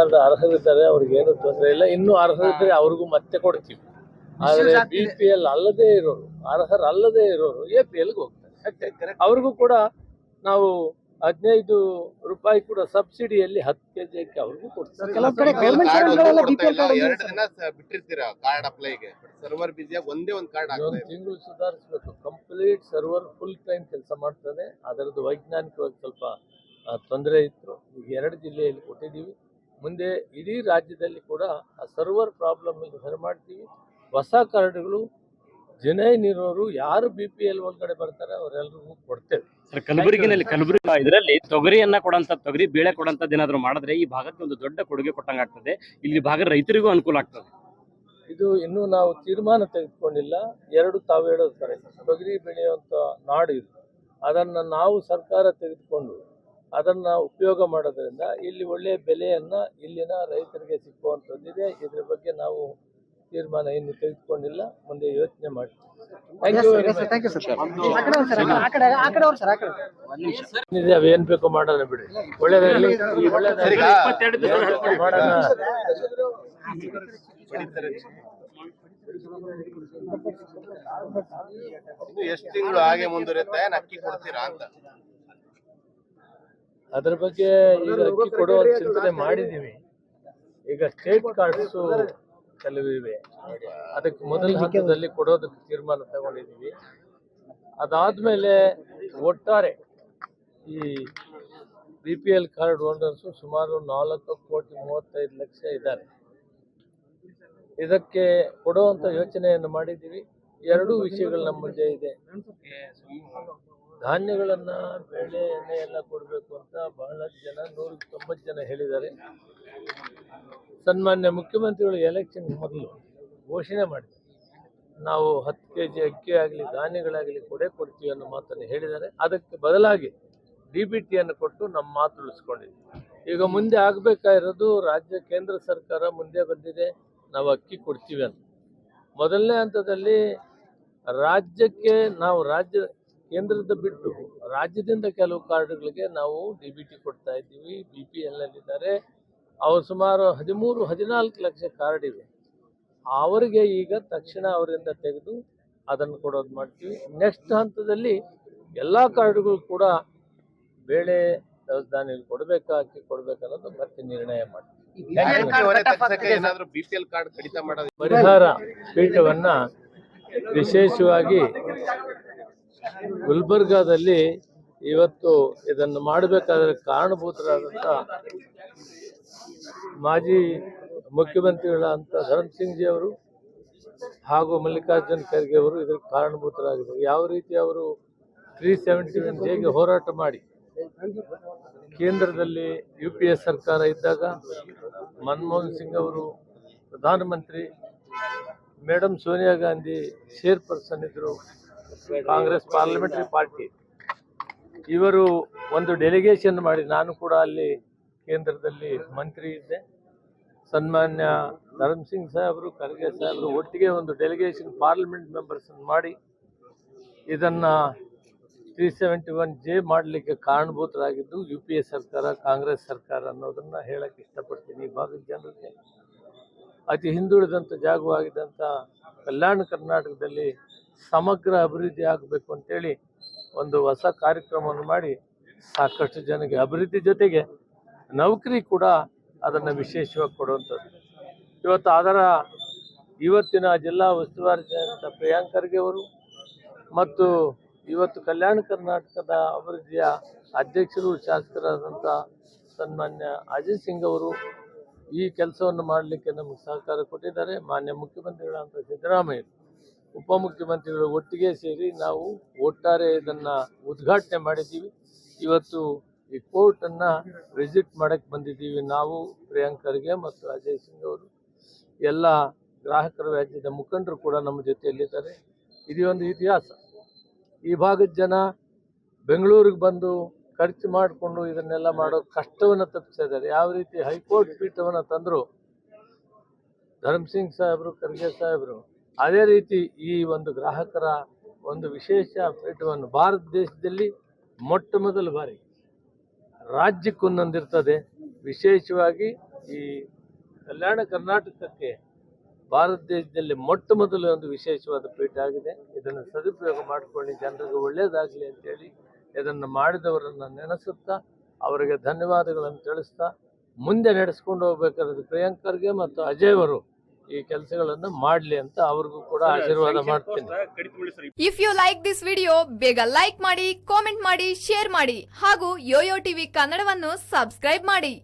Card ಅರ್ಹರಿದ್ದಾರೆ ಅವ್ರಿಗೆ ಏನು ತೊಂದರೆ ಇಲ್ಲ. ಇನ್ನೂ ಅರ್ಹರಿದ್ರೆ ಅವ್ರಿಗೂ ಮತ್ತೆ ಕೊಡ್ತೀವಿ. ಆದ್ರೆ ಬಿ ಪಿ ಎಲ್ ಅಲ್ಲದೆ ಇರೋರು ಅರ್ಹರಲ್ಲದೆ ಇರೋರು ಎ ಪಿ ಎಲ್ಗೆ ಹೋಗ್ತಾರೆ. ಅವ್ರಿಗೂ ಕೂಡ ನಾವು ಹದಿನೈದು ರೂಪಾಯಿ ಕೂಡ ಸಬ್ಸಿಡಿಯಲ್ಲಿ ಹತ್ತು ಕೆ ಜಿ ಅಕ್ಕಿ ಅವ್ರಿಗೂ ಕೊಡ್ತಾರೆ. ಎರಡು ದಿನ ಬಿಟ್ಟಿರ್ತೀರಾ ಕಾರ್ಡ್ ಅಪ್ಲೈಗೆ ಸರ್ವರ್ ಬಿಸಿಯಾಗಿ ಒಂದೇ ಒಂದು ಕಾರ್ಡ್ ಒಂದು ತಿಂಗಳು ಸುಧಾರಿಸಬೇಕು. ಕಂಪ್ಲೀಟ್ ಸರ್ವರ್ ಫುಲ್ ಟೈಮ್ ಕೆಲಸ ಮಾಡ್ತದೆ ಅದರದ್ದು ವೈಜ್ಞಾನಿಕವಾಗಿ ಸ್ವಲ್ಪ ತೊಂದರೆ ಇತ್ತು. ಈಗ ಎರಡು ಜಿಲ್ಲೆಯಲ್ಲಿ ಕೊಟ್ಟಿದ್ದೀವಿ. ಮುಂದೆ ಇಡೀ ರಾಜ್ಯದಲ್ಲಿ ಕೂಡ ಆ ಸರ್ವರ್ ಪ್ರಾಬ್ಲಮ್ ಸರಿ ಮಾಡ್ತೀವಿ. ಹೊಸ ಕಾರ್ಡ್ಗಳು ಜೆನೈನ್ ಇರೋರು ಯಾರು ಬಿ ಪಿ ಎಲ್ ಒಳಗಡೆ ಬರ್ತಾರೆ ಅವರೆಲ್ಲರಿಗೂ ಕೊಡ್ತೇವೆ. ಸರ್ ಕಲಬುರಗಿನಲ್ಲಿ ಕಲಬುರಗಿ ಇದರಲ್ಲಿ ತೊಗರಿಯನ್ನ ಕೊಡಂತ ತೊಗರಿ ಬೇಳೆ ಕೊಡಂತದ್ದು ಏನಾದರೂ ಮಾಡಿದ್ರೆ ಈ ಭಾಗಕ್ಕೆ ಒಂದು ದೊಡ್ಡ ಕೊಡುಗೆ ಕೊಟ್ಟಂಗಾಗ್ತದೆ ಇಲ್ಲಿ ಭಾಗದ ರೈತರಿಗೂ ಅನುಕೂಲ ಆಗ್ತದೆ. ಇದು ಇನ್ನೂ ನಾವು ತೀರ್ಮಾನ ತೆಗೆದುಕೊಂಡಿಲ್ಲ. ಎರಡು ತಾವು ಹೇಳೋದು ಸರ್. ತೊಗರಿ ಬೆಳೆಯುವಂಥ ನಾಡು ಇದು. ಅದನ್ನು ನಾವು ಸರ್ಕಾರ ತೆಗೆದುಕೊಂಡು ಅದನ್ನು ಉಪಯೋಗ ಮಾಡೋದ್ರಿಂದ ಇಲ್ಲಿ ಒಳ್ಳೆಯ ಬೆಲೆಯನ್ನು ಇಲ್ಲಿನ ರೈತರಿಗೆ ಸಿಕ್ಕುವಂಥದ್ದಿದೆ. ಇದ್ರ ಬಗ್ಗೆ ನಾವು ತೀರ್ಮಾನ ಇನ್ನು ತೆಗೆದುಕೊಂಡಿಲ್ಲ. ಮುಂದೆ ಯೋಚನೆ ಮಾಡಿ thank you very thank you sir ಆ ಕಡೆ ಸರ್ ಆ ಕಡೆ ಆ ಕಡೆ ಅವ್ರು ಸರ್ ಆ ಕಡೆ. ಇದೆ ಅವೇನ್ ಬೇಕೋ ಮಾಡೋಣ ಬಿಡಿ. ಒಳ್ಳೇದಾಗಲಿ. ಎಷ್ಟು ತಿಂಗಳು ಹಾಗೆ ಮುಂದುವರಿಯುತ್ತೆ? ಏನ್ ಅಕ್ಕಿ ಕೊಡ್ತೀರಾ ಅಂತ. ಅದ್ರ ಬಗ್ಗೆ ಈಗ ಅಕ್ಕಿ ಕೊಡುವ ಚಿಂತನೆ ಮಾಡಿದ್ದೀವಿ. ಈಗ ಕ್ರೆಡಿಟ್ ಕಾರ್ಡ್ಸ್ ಕೆಲವು ಇವೆ. ಅದಕ್ಕೆ ಮೊದಲ ಹಂತದಲ್ಲಿ ಕೊಡೋದಕ್ಕೆ ತೀರ್ಮಾನ ತಗೊಂಡಿದ್ದೀವಿ. ಅದಾದ್ಮೇಲೆ ಒಟ್ಟಾರೆ ಈ B P L card holders ಸುಮಾರು ನಾಲ್ಕು ಕೋಟಿ ಮೂವತ್ತೈದು ಲಕ್ಷ ಇದ್ದಾರೆ. ಇದಕ್ಕೆ ಕೊಡುವಂತ ಯೋಚನೆಯನ್ನು ಮಾಡಿದ್ದೀವಿ. ಎರಡೂ ವಿಷಯಗಳು ನಮ್ಮ ಮುಂದೆ ಇದೆ. ಧಾನ್ಯಗಳನ್ನ ಬೇಳೆ ಎಣ್ಣೆ ಎಲ್ಲ ಕೊಡಬೇಕು ಅಂತ ಬಹಳಷ್ಟು ಜನ, ನೂರ ತೊಂಬತ್ತು ಜನ ಹೇಳಿದ್ದಾರೆ. ಸನ್ಮಾನ್ಯ ಮುಖ್ಯಮಂತ್ರಿಗಳು ಎಲೆಕ್ಷನ್ ಮೊದಲು ಘೋಷಣೆ ಮಾಡಿದ್ದಾರೆ ನಾವು ಹತ್ತು ಕೆ ಜಿ ಅಕ್ಕಿ ಆಗಲಿ, ಧಾನ್ಯಗಳಾಗಲಿ ಕೊಡೇ ಕೊಡ್ತೀವಿ ಅನ್ನೋ ಮಾತನ್ನು ಹೇಳಿದ್ದಾರೆ. ಅದಕ್ಕೆ ಬದಲಾಗಿ ಡಿ ಬಿ ಟಿಯನ್ನು ಕೊಟ್ಟು ನಮ್ಮ ಮಾತು ಉಳಿಸ್ಕೊಂಡಿದ್ವಿ. ಈಗ ಮುಂದೆ ಆಗಬೇಕಾಗಿರೋದು ರಾಜ್ಯ, ಕೇಂದ್ರ ಸರ್ಕಾರ ಮುಂದೆ ಬಂದಿದೆ, ನಾವು ಅಕ್ಕಿ ಕೊಡ್ತೀವಿ ಅಂತ. ಮೊದಲನೇ ಹಂತದಲ್ಲಿ ರಾಜ್ಯಕ್ಕೆ ನಾವು ರಾಜ್ಯ ಕೇಂದ್ರದ ಬಿಟ್ಟು ರಾಜ್ಯದಿಂದ ಕೆಲವು ಕಾರ್ಡ್ಗಳಿಗೆ ನಾವು ಡಿ ಬಿ ಟಿ ಕೊಡ್ತಾ ಇದ್ದೀವಿ ಬಿ ಪಿ ಎಲ್ ಇದ್ದಾರೆ ಅವ್ರು ಸುಮಾರು ಹದಿಮೂರು ಹದಿನಾಲ್ಕು ಲಕ್ಷ ಕಾರ್ಡ್ ಇವೆ. ಅವರಿಗೆ ಈಗ ತಕ್ಷಣ ಅವರಿಂದ ತೆಗೆದು ಅದನ್ನು ಕೊಡೋದು ಮಾಡ್ತೀವಿ. ನೆಕ್ಸ್ಟ್ ಹಂತದಲ್ಲಿ ಎಲ್ಲ ಕಾರ್ಡ್ಗಳು ಕೂಡ ಬೇಳೆ ಧಾನ್ಯಗಳು ಕೊಡಬೇಕಾ ಅಕ್ಕಿ ಕೊಡಬೇಕನ್ನೋದು ಮತ್ತೆ ನಿರ್ಣಯ ಮಾಡ್ತೀವಿ. ಪರಿಹಾರ ಪೀಠವನ್ನ ವಿಶೇಷವಾಗಿ ಗುಲ್ಬರ್ಗಾದಲ್ಲಿ ಇವತ್ತು ಇದನ್ನು ಮಾಡಬೇಕಾದ್ರೆ ಕಾರಣಭೂತರಾದಂಥ ಮಾಜಿ ಮುಖ್ಯಮಂತ್ರಿಗಳಾದಂಥ ಧರ್ಮ್ ಸಿಂಗ್ ಜಿ ಅವರು ಹಾಗೂ ಮಲ್ಲಿಕಾರ್ಜುನ್ ಖರ್ಗೆ ಅವರು ಇದಕ್ಕೆ ಕಾರಣಭೂತರಾಗಿದ್ದಾರೆ. ಯಾವ ರೀತಿ ಅವರು ತ್ರೀ ಸೆವೆಂಟಿ ಒನ್ ಜೆಗೆ ಹೋರಾಟ ಮಾಡಿ ಕೇಂದ್ರದಲ್ಲಿ ಯು ಪಿ ಎ ಸರ್ಕಾರ ಇದ್ದಾಗ ಮನಮೋಹನ್ ಸಿಂಗ್ ಅವರು ಪ್ರಧಾನಮಂತ್ರಿ ಮೇಡಮ್ ಸೋನಿಯಾ ಗಾಂಧಿ, ಚೇರ್ಪರ್ಸನ್ ಇದ್ದರು ಕಾಂಗ್ರೆಸ್ ಪಾರ್ಲಿಮೆಂಟರಿ ಪಾರ್ಟಿ ಇವರು ಒಂದು ಡೆಲಿಗೇಷನ್ ಮಾಡಿ, ನಾನು ಕೂಡ ಅಲ್ಲಿ ಕೇಂದ್ರದಲ್ಲಿ ಮಂತ್ರಿ ಇದ್ದೆ. ಸನ್ಮಾನ್ಯ ಧರ್ಮ್ ಸಿಂಗ್ ಸಾಹೇಬರು, ಖರ್ಗೆ ಸಾಹೇಬರು ಒಟ್ಟಿಗೆ ಒಂದು ಡೆಲಿಗೇಷನ್ ಪಾರ್ಲಿಮೆಂಟ್ ಮೆಂಬರ್ಸ್ ಮಾಡಿ, ಇದನ್ನ ತ್ರೀ ಸೆವೆಂಟಿ ಒನ್ ಜೆ ಮಾಡಲಿಕ್ಕೆ ಕಾರಣಭೂತರಾಗಿದ್ದು ಯು ಪಿ ಎ ಸರ್ಕಾರ, ಕಾಂಗ್ರೆಸ್ ಸರ್ಕಾರ ಅನ್ನೋದನ್ನ ಹೇಳಕ್ಕೆ ಇಷ್ಟಪಡ್ತೀನಿ. ಈ ಭಾಗದ ಜನರಿಗೆ ಅತಿ ಹಿಂದುಳಿದಂಥ ಜಾಗವಾಗಿದ್ದಂಥ ಕಲ್ಯಾಣ ಕರ್ನಾಟಕದಲ್ಲಿ ಸಮಗ್ರ ಅಭಿವೃದ್ಧಿ ಆಗಬೇಕು ಅಂತೇಳಿ ಒಂದು ಹೊಸ ಕಾರ್ಯಕ್ರಮವನ್ನು ಮಾಡಿ ಸಾಕಷ್ಟು ಜನಕ್ಕೆ ಅಭಿವೃದ್ಧಿ ಜೊತೆಗೆ ನೌಕರಿ ಕೂಡ ಅದನ್ನು ವಿಶೇಷವಾಗಿ ಕೊಡುವಂಥದ್ದು. ಇವತ್ತು ಅದರ ಇವತ್ತಿನ ಜಿಲ್ಲಾ ಉಸ್ತುವಾರಿ ಪ್ರಿಯಾಂಕ್ ಖರ್ಗೆ ಅವರು ಮತ್ತು ಇವತ್ತು ಕಲ್ಯಾಣ ಕರ್ನಾಟಕದ ಅಭಿವೃದ್ಧಿಯ ಅಧ್ಯಕ್ಷರು ಶಾಸಕರಾದಂಥ ಸನ್ಮಾನ್ಯ ಅಜಯ್ ಸಿಂಗ್ ಅವರು ಈ ಕೆಲಸವನ್ನು ಮಾಡಲಿಕ್ಕೆ ನಮಗೆ ಸಹಕಾರ ಕೊಟ್ಟಿದ್ದಾರೆ. ಮಾನ್ಯ ಮುಖ್ಯಮಂತ್ರಿಗಳಾದಂಥ ಸಿದ್ದರಾಮಯ್ಯ. ಉಪಮುಖ್ಯಮಂತ್ರಿಗಳು ಒಟ್ಟಿಗೆ ಸೇರಿ ನಾವು ಒಟ್ಟಾರೆ ಇದನ್ನು ಉದ್ಘಾಟನೆ ಮಾಡಿದ್ದೀವಿ. ಇವತ್ತು ಈ ಕೋರ್ಟನ್ನು ವಿಸಿಟ್ ಮಾಡಕ್ಕೆ ಬಂದಿದ್ದೀವಿ ನಾವು ಪ್ರಿಯಾಂಕರ್ಗೆ ಮತ್ತು ಅಜಯ್ ಸಿಂಗ್ ಅವರು. ಎಲ್ಲ ಗ್ರಾಹಕರ ವ್ಯಾಜ್ಯದ ಮುಖಂಡರು ಕೂಡ ನಮ್ಮ ಜೊತೆಯಲ್ಲಿದ್ದಾರೆ. ಇದು ಒಂದು ಇತಿಹಾಸ. ಈ ಭಾಗದ ಜನ ಬೆಂಗಳೂರಿಗೆ ಬಂದು ಖರ್ಚು ಮಾಡಿಕೊಂಡು ಇದನ್ನೆಲ್ಲ ಮಾಡೋ ಕಷ್ಟವನ್ನು ತಪ್ಪಿಸ್ತಾ ಯಾವ ರೀತಿ ಹೈಕೋರ್ಟ್ ಪೀಠವನ್ನು ತಂದರು? ಧರ್ಮಸಿಂಗ್ ಸಾಹೇಬರು, ಖರ್ಗೆ ಸಾಹೇಬರು ಅದೇ ರೀತಿ ಈ ಒಂದು ಗ್ರಾಹಕರ ಒಂದು ವಿಶೇಷ ಪೀಠವನ್ನು ಭಾರತ ದೇಶದಲ್ಲಿ ಮೊಟ್ಟ ಮೊದಲ ಬಾರಿ ರಾಜ್ಯಕ್ಕೊಂದೊಂದಿರ್ತದೆ ವಿಶೇಷವಾಗಿ ಈ ಕಲ್ಯಾಣ ಕರ್ನಾಟಕಕ್ಕೆ ಭಾರತ ದೇಶದಲ್ಲಿ ಮೊಟ್ಟ ಮೊದಲು ಒಂದು ವಿಶೇಷವಾದ ಪೀಠ ಆಗಿದೆ. ಇದನ್ನು ಸದುಪಯೋಗ ಮಾಡಿಕೊಳ್ಳಿ. ಜನರಿಗೆ ಒಳ್ಳೆಯದಾಗಲಿ ಅಂತೇಳಿ ಇದನ್ನು ಮಾಡಿದವರನ್ನು ನೆನೆಸುತ್ತಾ ಅವರಿಗೆ ಧನ್ಯವಾದಗಳನ್ನು ತಿಳಿಸ್ತಾ ಮುಂದೆ ನಡೆಸ್ಕೊಂಡು ಹೋಗ್ಬೇಕಾದ್ರೆ ಪ್ರಿಯಾಂಕರ್ಗೆ ಮತ್ತು ಅಜಯ್ ಅವರು ಈ ಕೆಲಸಗಳನ್ನು ಮಾಡಲಿ ಅಂತ ಅವ್ರಿಗೂ ಕೂಡ ಆಶೀರ್ವಾದ ಮಾಡ್ತೀನಿ. If you like this video ಬೇಗ ಲೈಕ್ ಮಾಡಿ ಕಾಮೆಂಟ್ ಮಾಡಿ ಶೇರ್ ಮಾಡಿ ಹಾಗೂ ಯೋಯೋ ಟಿವಿ ಕನ್ನಡವನ್ನು ಸಬ್ಸ್ಕ್ರೈಬ್ ಮಾಡಿ.